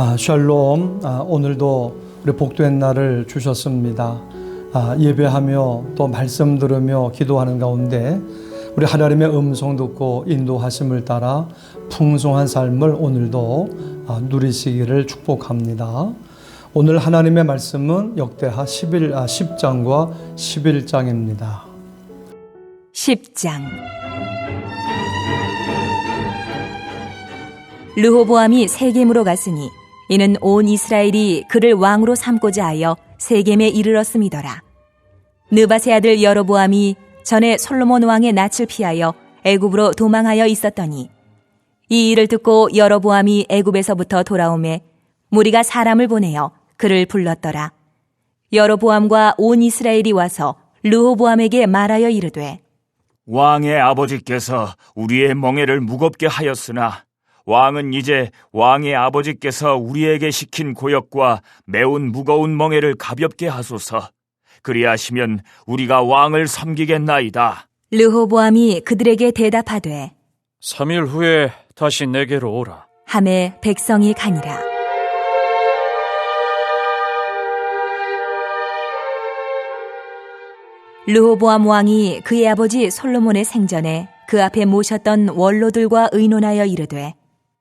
아, 샬롬. 아, 오늘도 우리 복된 날을 주셨습니다. 아, 예배하며 또 말씀 들으며 기도하는 가운데 우리 하나님의 음성 듣고 인도하심을 따라 풍성한 삶을 오늘도 아, 누리시기를 축복합니다. 오늘 하나님의 말씀은 역대하 11, 아, 10장과 11장입니다. 10장 르호보암이 세겜으로 갔으니 이는 온 이스라엘이 그를 왕으로 삼고자 하여 세겜에 이르렀음이더라. 느바세 아들 여로보암이 전에 솔로몬 왕의 낯을 피하여 애굽으로 도망하여 있었더니 이 일을 듣고 여로보암이 애굽에서부터 돌아오매 무리가 사람을 보내어 그를 불렀더라. 여로보암과 온 이스라엘이 와서 르호보암에게 말하여 이르되 왕의 아버지께서 우리의 멍에를 무겁게 하였으나 왕은 이제 왕의 아버지께서 우리에게 시킨 고역과 매운 무거운 멍에를 가볍게 하소서. 그리하시면 우리가 왕을 섬기겠나이다. 르호보암이 그들에게 대답하되 3일 후에 다시 내게로 오라. 함에 백성이 가니라. 르호보암 왕이 그의 아버지 솔로몬의 생전에 그 앞에 모셨던 원로들과 의논하여 이르되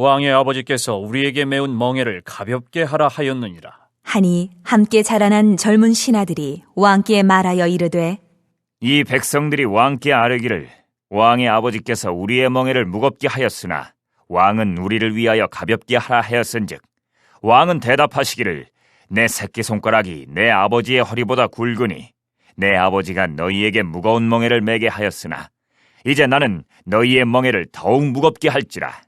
왕의 아버지께서 우리에게 매운 멍에를 가볍게 하라 하였느니라. 하니 함께 자라난 젊은 신하들이 왕께 말하여 이르되 이 백성들이 왕께 아뢰기를 왕의 아버지께서 우리의 멍에를 무겁게 하였으나 왕은 우리를 위하여 가볍게 하라 하였은즉 왕은 대답하시기를 내 새끼 손가락이 내 아버지의 허리보다 굵으니 내 아버지가 너희에게 무거운 멍에를 매게 하였으나 이제 나는 너희의 멍에를 더욱 무겁게 할지라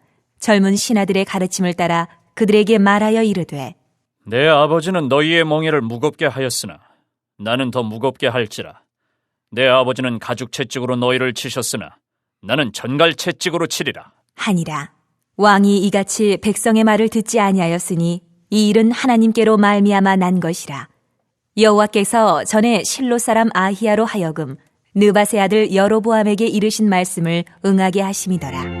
젊은 신하들의 가르침을 따라 그들에게 말하여 이르되 내 아버지는 너희의 멍에를 무겁게 하였으나 나는 더 무겁게 할지라. 내 아버지는 가죽 채찍으로 너희를 치셨으나 나는 전갈 채찍으로 치리라. 하니라. 왕이 이같이 백성의 말을 듣지 아니하였으니 이 일은 하나님께로 말미암아 난 것이라. 여호와께서 전에 실로 사람 아히야로 하여금 느바세 아들 여로보암에게 이르신 말씀을 응하게 하심이더라.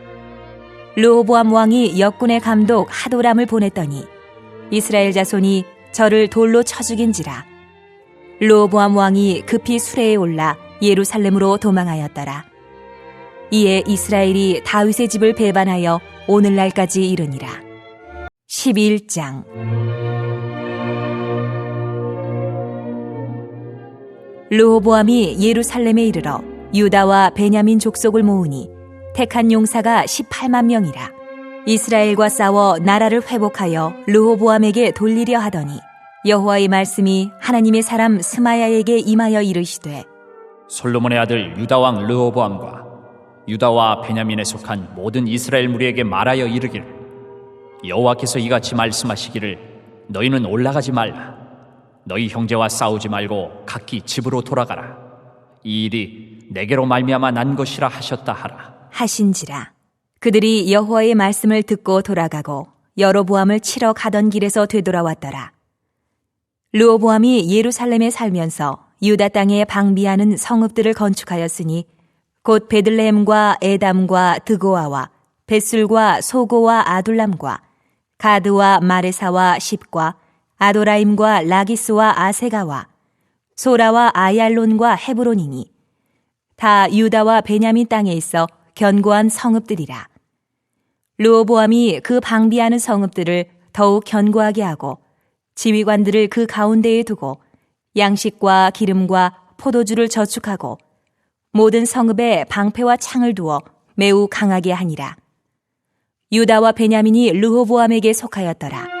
르호보암 왕이 역군의 감독 하도람을 보냈더니 이스라엘 자손이 저를 돌로 쳐 죽인지라. 르호보암 왕이 급히 수레에 올라 예루살렘으로 도망하였더라. 이에 이스라엘이 다윗의 집을 배반하여 오늘날까지 이르니라. 11장 르호보암이 예루살렘에 이르러 유다와 베냐민 족속을 모으니 택한 용사가 18만 명이라. 이스라엘과 싸워 나라를 회복하여 르호보암에게 돌리려 하더니 여호와의 말씀이 하나님의 사람 스마야에게 임하여 이르시되 솔로몬의 아들 유다 왕 르호보암과 유다와 베냐민에 속한 모든 이스라엘 무리에게 말하여 이르기를 여호와께서 이같이 말씀하시기를 너희는 올라가지 말라. 너희 형제와 싸우지 말고 각기 집으로 돌아가라. 이 일이 내게로 말미암아 난 것이라 하셨다 하라 하신지라 그들이 여호와의 말씀을 듣고 돌아가고 여로보암을 치러 가던 길에서 되돌아왔더라. 르호보암이 예루살렘에 살면서 유다 땅에 방비하는 성읍들을 건축하였으니 곧 베들레헴과 에담과 드고아와 벳술과 소고와 아둘람과 가드와 마레사와 십과 아도라임과 라기스와 아세가와 소라와 아얄론과 헤브론이니 다 유다와 베냐민 땅에 있어 견고한 성읍들이라. 르호보암이 그 방비하는 성읍들을 더욱 견고하게 하고 지휘관들을 그 가운데에 두고 양식과 기름과 포도주를 저축하고 모든 성읍에 방패와 창을 두어 매우 강하게 하니라. 유다와 베냐민이 르호보암에게 속하였더라.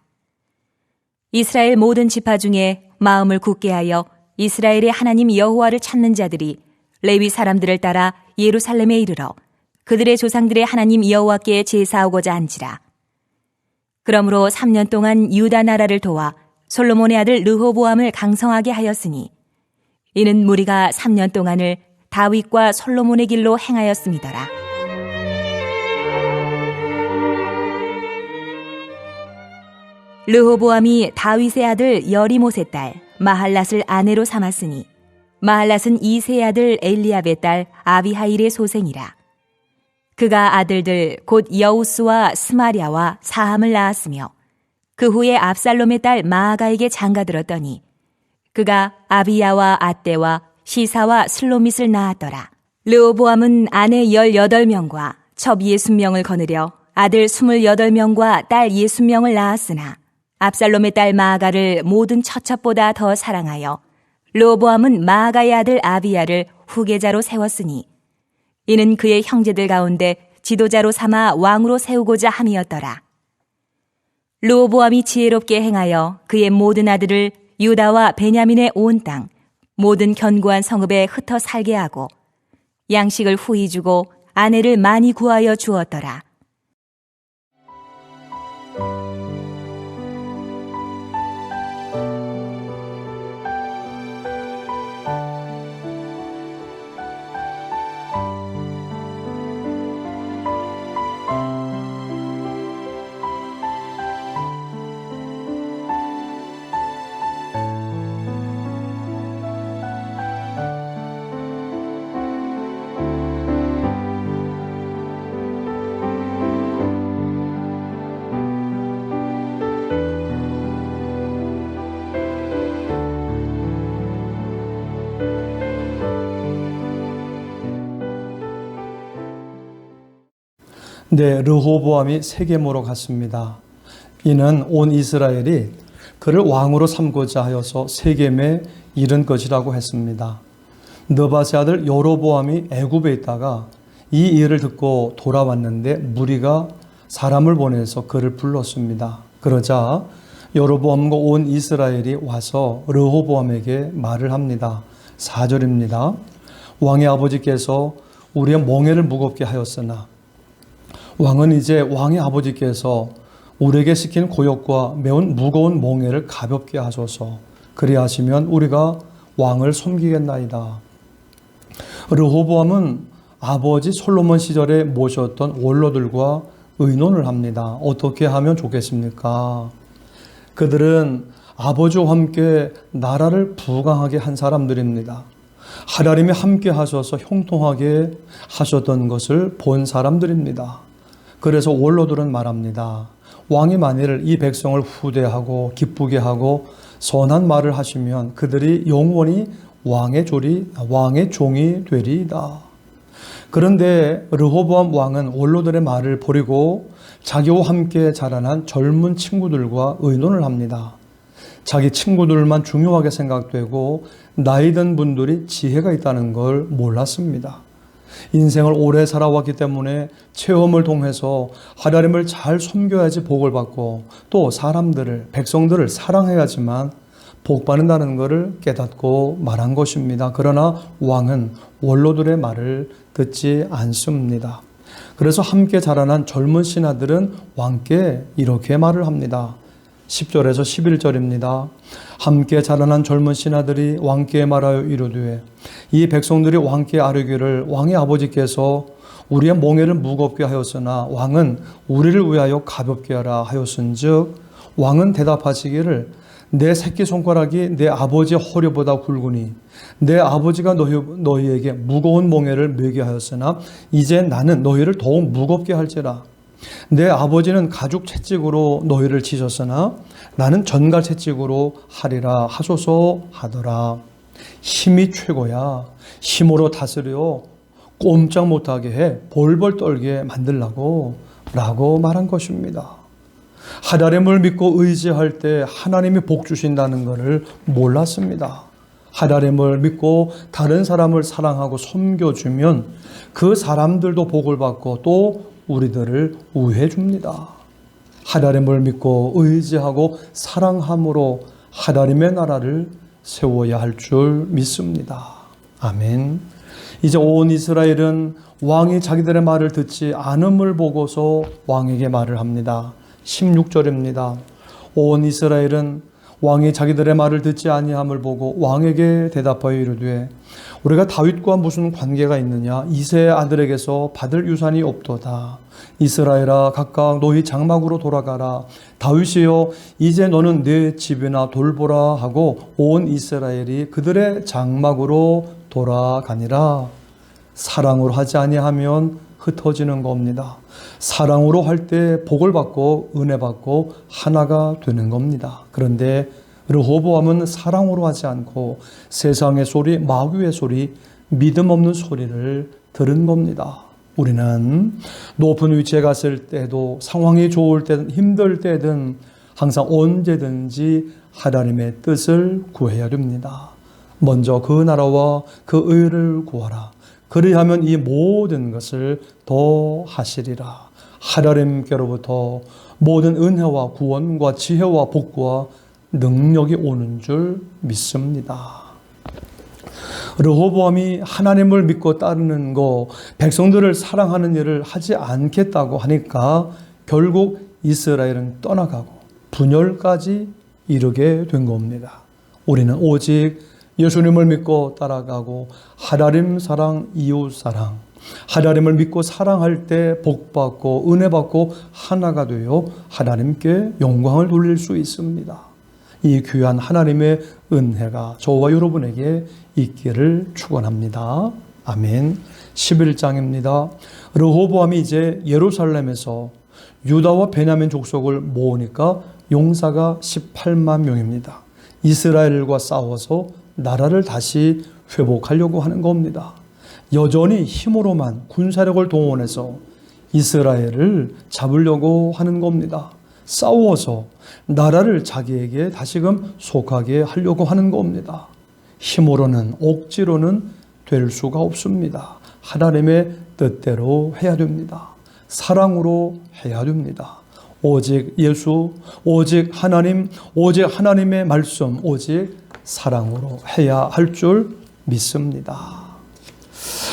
이스라엘 모든 지파 중에 마음을 굳게 하여 이스라엘의 하나님 여호와를 찾는 자들이 레위 사람들을 따라 예루살렘에 이르러 그들의 조상들의 하나님 여호와께 제사하고자 한지라. 그러므로 3년 동안 유다 나라를 도와 솔로몬의 아들 르호보암을 강성하게 하였으니 이는 무리가 3년 동안을 다윗과 솔로몬의 길로 행하였음이더라. 르호보암이 다윗의 아들 여리못의 딸 마할랏을 아내로 삼았으니 마할랏은 이세의 아들 엘리압의 딸 아비하일의 소생이라. 그가 아들들 곧 여우스와 스마리아와 사함을 낳았으며 그 후에 압살롬의 딸 마아가에게 장가들었더니 그가 아비야와 아떼와 시사와 슬로밋을 낳았더라. 르호보암은 아내 18명과 첩 60명을 거느려 아들 28명과 딸 60명을 낳았으나 압살롬의 딸 마아가를 모든 처첩보다 더 사랑하여 르호보암은 마아가의 아들 아비야를 후계자로 세웠으니 이는 그의 형제들 가운데 지도자로 삼아 왕으로 세우고자 함이었더라. 르호보암이 지혜롭게 행하여 그의 모든 아들을 유다와 베냐민의 온 땅, 모든 견고한 성읍에 흩어 살게 하고 양식을 후히 주고 아내를 많이 구하여 주었더라. 네, 르호보암이 세겜으로 갔습니다. 이는 온 이스라엘이 그를 왕으로 삼고자 하여서 세겜에 이른 것이라고 했습니다. 느바세 아들 여로보암이 애굽에 있다가 이 일을 듣고 돌아왔는데 무리가 사람을 보내서 그를 불렀습니다. 그러자 여로보암과 온 이스라엘이 와서 르호보암에게 말을 합니다. 4절입니다. 왕의 아버지께서 우리의 멍에를 무겁게 하였으나 왕은 이제 왕의 아버지께서 우리에게 시킨 고역과 매운 무거운 몽해를 가볍게 하소서. 그리하시면 우리가 왕을 섬기겠나이다. 르호보암은 아버지 솔로몬 시절에 모셨던 원로들과 의논을 합니다. 어떻게 하면 좋겠습니까? 그들은 아버지와 함께 나라를 부강하게 한 사람들입니다. 하나님이 함께 하셔서 형통하게 하셨던 것을 본 사람들입니다. 그래서 원로들은 말합니다. 왕이 만일 이 백성을 후대하고 기쁘게 하고 선한 말을 하시면 그들이 영원히 왕의 조리 왕의 종이 되리이다. 그런데 르호보암 왕은 원로들의 말을 버리고 자기와 함께 자라난 젊은 친구들과 의논을 합니다. 자기 친구들만 중요하게 생각되고 나이 든 분들이 지혜가 있다는 걸 몰랐습니다. 인생을 오래 살아왔기 때문에 체험을 통해서 하나님을 잘 섬겨야지 복을 받고 또 사람들을 백성들을 사랑해야지만 복 받는다는 것을 깨닫고 말한 것입니다. 그러나 왕은 원로들의 말을 듣지 않습니다. 그래서 함께 자라난 젊은 신하들은 왕께 이렇게 말을 합니다. 10절에서 11절입니다. 함께 자라난 젊은 신하들이 왕께 말하여 이르되 이 백성들이 왕께 아뢰기를 왕의 아버지께서 우리의 몽해를 무겁게 하였으나 왕은 우리를 위하여 가볍게 하라 하였은즉 왕은 대답하시기를 내 새끼 손가락이 내 아버지의 허리보다 굵으니 내 아버지가 너희, 너희에게 무거운 몽해를 매게 하였으나 이제 나는 너희를 더욱 무겁게 할지라 내 아버지는 가죽 채찍으로 너희를 치셨으나 나는 전갈 채찍으로 하리라 하소서 하더라. 힘이 최고야. 힘으로 다스려 꼼짝 못하게 해 벌벌 떨게 만들라고 라고 말한 것입니다. 하나님을 믿고 의지할 때 하나님이 복 주신다는 것을 몰랐습니다. 하나님을 믿고 다른 사람을 사랑하고 섬겨주면 그 사람들도 복을 받고 또 우리들을 우회해 줍니다. 하나님을 믿고 의지하고 사랑함으로 하나님의 나라를 세워야 할 줄 믿습니다. 아멘. 이제 온 이스라엘은 왕이 자기들의 말을 듣지 않음을 보고서 왕에게 말을 합니다. 16절입니다. 온 이스라엘은 왕이 자기들의 말을 듣지 아니함을 보고 왕에게 대답하여 이르되 우리가 다윗과 무슨 관계가 있느냐? 이세 아들에게서 받을 유산이 없도다. 이스라엘아 각각 너희 장막으로 돌아가라. 다윗이여 이제 너는 내 집이나 돌보라 하고 온 이스라엘이 그들의 장막으로 돌아가니라. 사랑으로 하지 아니하면 흩어지는 겁니다. 사랑으로 할 때 복을 받고 은혜 받고 하나가 되는 겁니다. 그런데 르호보암은 사랑으로 하지 않고 세상의 소리, 마귀의 소리, 믿음 없는 소리를 들은 겁니다. 우리는 높은 위치에 갔을 때도 상황이 좋을 때든 힘들 때든 항상 언제든지 하나님의 뜻을 구해야 됩니다. 먼저 그 나라와 그 의를 구하라. 그리하면 이 모든 것을 더 하시리라. 하나님께로부터 모든 은혜와 구원과 지혜와 복과 능력이 오는 줄 믿습니다. 르호보암이 하나님을 믿고 따르는 거, 백성들을 사랑하는 일을 하지 않겠다고 하니까 결국 이스라엘은 떠나가고 분열까지 이르게 된 겁니다. 우리는 오직 예수님을 믿고 따라가고 하나님 사랑, 이웃 사랑, 하나님을 믿고 사랑할 때 복받고 은혜받고 하나가 되어 하나님께 영광을 돌릴 수 있습니다. 이 귀한 하나님의 은혜가 저와 여러분에게 있기를 축원합니다. 아멘. 11장입니다. 르호보암이 이제 예루살렘에서 유다와 베냐민 족속을 모으니까 용사가 18만 명입니다. 이스라엘과 싸워서 나라를 다시 회복하려고 하는 겁니다. 여전히 힘으로만 군사력을 동원해서 이스라엘을 잡으려고 하는 겁니다. 싸워서 나라를 자기에게 다시금 속하게 하려고 하는 겁니다. 힘으로는 억지로는 될 수가 없습니다. 하나님의 뜻대로 해야 됩니다. 사랑으로 해야 됩니다. 오직 예수, 오직 하나님, 오직 하나님의 말씀, 오직 사랑으로 해야 할 줄 믿습니다.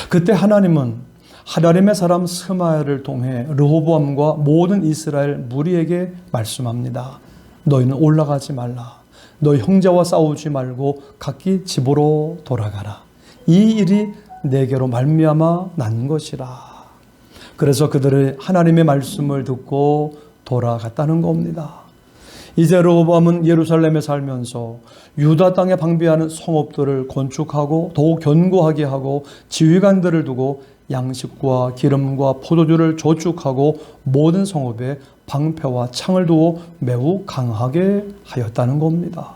그때 하나님은 하나님의 사람 스마야를 통해 르호보암과 모든 이스라엘 무리에게 말씀합니다. 너희는 올라가지 말라. 너희 형제와 싸우지 말고 각기 집으로 돌아가라. 이 일이 내게로 말미암아 난 것이라. 그래서 그들의 하나님의 말씀을 듣고 돌아갔다는 겁니다. 이제 르호보암은 예루살렘에 살면서 유다 땅에 방비하는 성읍들을 건축하고 더욱 견고하게 하고 지휘관들을 두고 양식과 기름과 포도주를 저축하고 모든 성읍에 방패와 창을 두어 매우 강하게 하였다는 겁니다.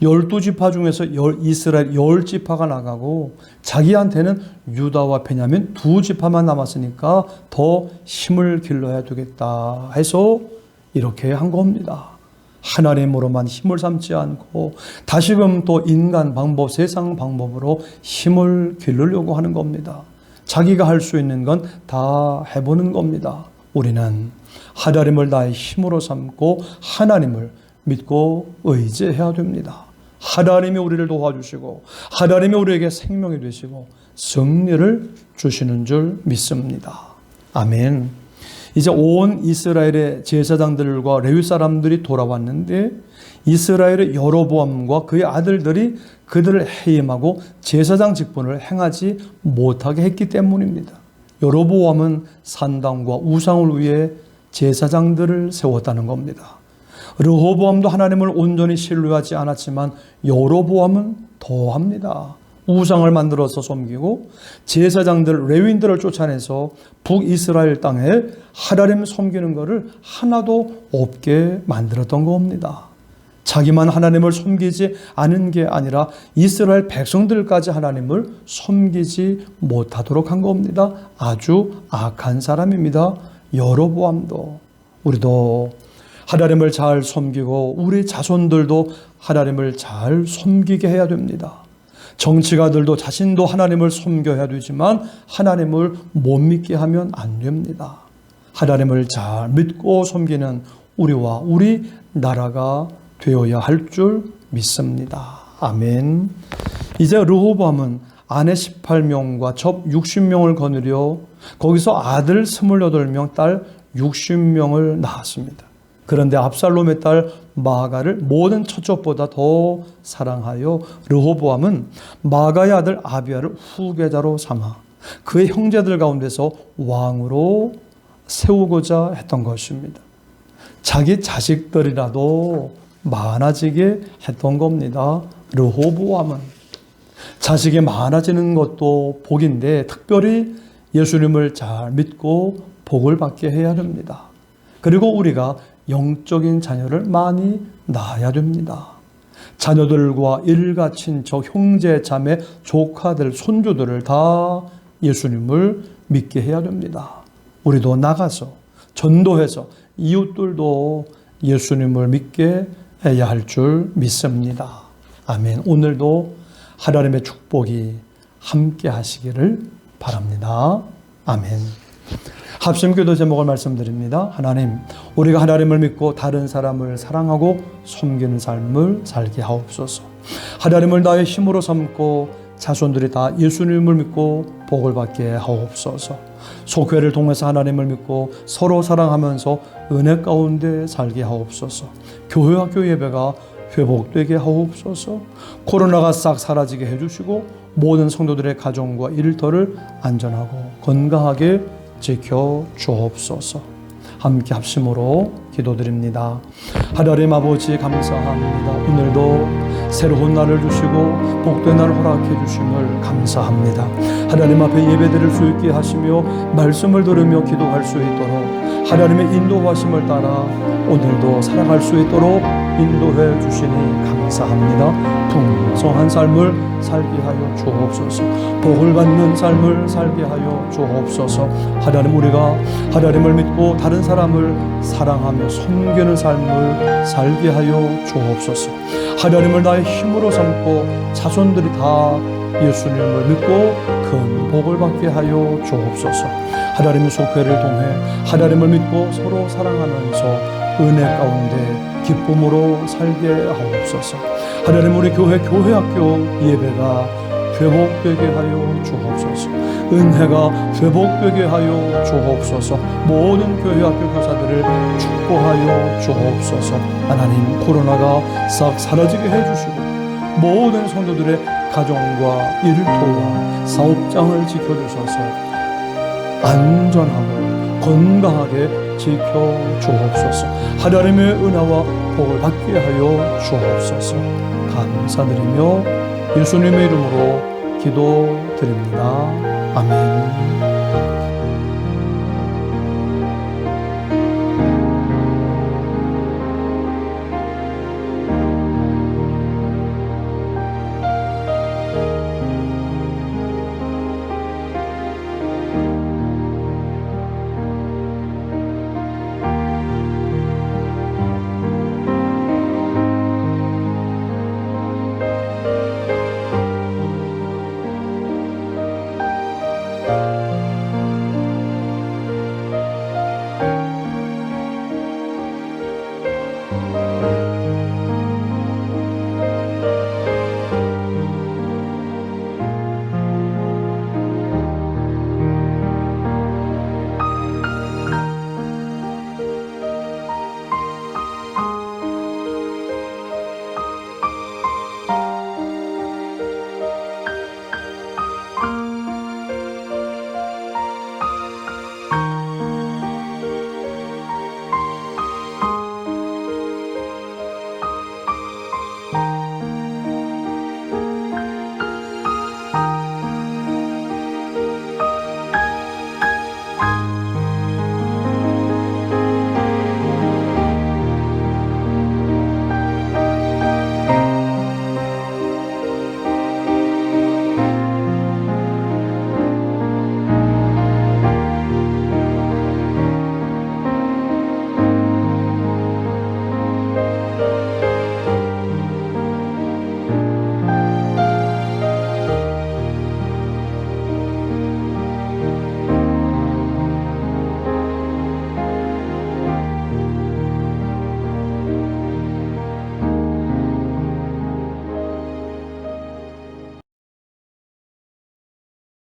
열두 지파 중에서 열, 이스라엘 열 지파가 나가고 자기한테는 유다와 베냐민 두 지파만 남았으니까 더 힘을 길러야 되겠다 해서 이렇게 한 겁니다. 하나님으로만 힘을 삼지 않고 다시금 또 인간 방법, 세상 방법으로 힘을 기르려고 하는 겁니다. 자기가 할 수 있는 건 다 해보는 겁니다. 우리는 하나님을 나의 힘으로 삼고 하나님을 믿고 의지해야 됩니다. 하나님이 우리를 도와주시고 하나님이 우리에게 생명이 되시고 승리를 주시는 줄 믿습니다. 아멘. 이제 온 이스라엘의 제사장들과 레위 사람들이 돌아왔는데 이스라엘의 여로보암과 그의 아들들이 그들을 해임하고 제사장 직분을 행하지 못하게 했기 때문입니다. 여로보암은 산당과 우상을 위해 제사장들을 세웠다는 겁니다. 르호보암도 하나님을 온전히 신뢰하지 않았지만 여로보암은 더합니다. 우상을 만들어서 섬기고 제사장들 레윈들을 쫓아내서 북이스라엘 땅에 하나님 섬기는 것을 하나도 없게 만들었던 겁니다. 자기만 하나님을 섬기지 않은 게 아니라 이스라엘 백성들까지 하나님을 섬기지 못하도록 한 겁니다. 아주 악한 사람입니다. 여로보암도 우리도 하나님을 잘 섬기고 우리 자손들도 하나님을 잘 섬기게 해야 됩니다. 정치가들도 자신도 하나님을 섬겨야 되지만 하나님을 못 믿게 하면 안 됩니다. 하나님을 잘 믿고 섬기는 우리와 우리 나라가 되어야 할 줄 믿습니다. 아멘. 이제 르호밤은 아내 18명과 접 60명을 거느려 거기서 아들 28명, 딸 60명을 낳았습니다. 그런데 압살롬의 딸 마가를 모든 첫째보다 더 사랑하여 르호보암은 마가의 아들 아비아를 후계자로 삼아 그의 형제들 가운데서 왕으로 세우고자 했던 것입니다. 자기 자식들이라도 많아지게 했던 겁니다. 르호보암은 자식이 많아지는 것도 복인데 특별히 예수님을 잘 믿고 복을 받게 해야 됩니다. 그리고 우리가 영적인 자녀를 많이 낳아야 됩니다. 자녀들과 일가 친척, 형제, 자매, 조카들, 손주들을 다 예수님을 믿게 해야 됩니다. 우리도 나가서 전도해서 이웃들도 예수님을 믿게 해야 할 줄 믿습니다. 아멘. 오늘도 하나님의 축복이 함께 하시기를 바랍니다. 아멘. 합심기도 제목을 말씀드립니다. 하나님, 우리가 하나님을 믿고 다른 사람을 사랑하고 섬기는 삶을 살게 하옵소서. 하나님을 나의 힘으로 삼고 자손들이 다 예수님을 믿고 복을 받게 하옵소서. 속회를 통해서 하나님을 믿고 서로 사랑하면서 은혜 가운데 살게 하옵소서. 교회 학교 예배가 회복되게 하옵소서. 코로나가 싹 사라지게 해주시고 모든 성도들의 가정과 일터를 안전하고 건강하게 지켜 주옵소서. 함께 합심으로 기도드립니다. 하나님 아버지 감사합니다. 오늘도 새로운 날을 주시고 복된 날을 허락해 주심을 감사합니다. 하나님 앞에 예배드릴 수 있게 하시며 말씀을 들으며 기도할 수 있도록 하나님의 인도하심을 따라 오늘도 살아갈 수 있도록 인도해 주시니 감사합니다. 풍성한 삶을 살게 하여 주옵소서. 복을 받는 삶을 살게 하여 주옵소서. 하나님 우리가 하나님을 믿고 다른 사람을 사랑하며 섬기는 삶을 살게 하여 주옵소서. 하나님을 나의 힘으로 삼고 자손들이 다 예수님을 믿고 큰 복을 받게 하여 주옵소서. 하나님의 속회를 통해 하나님을 믿고 서로 사랑하면서 은혜 가운데 기쁨으로 살게 하옵소서. 하나님 우리 교회 교회 학교 예배가 회복되게 하여 주옵소서. 은혜가 회복되게 하여 주옵소서. 모든 교회 학교 교사들을 축복하여 주옵소서. 하나님 코로나가 싹 사라지게 해주시고 모든 성도들의 가정과 일터와 사업장을 지켜주셔서 안전하고 건강하게 지켜 주옵소서. 하나님의 은혜와 복을 받게 하여 주옵소서. 감사드리며 예수님의 이름으로 기도드립니다.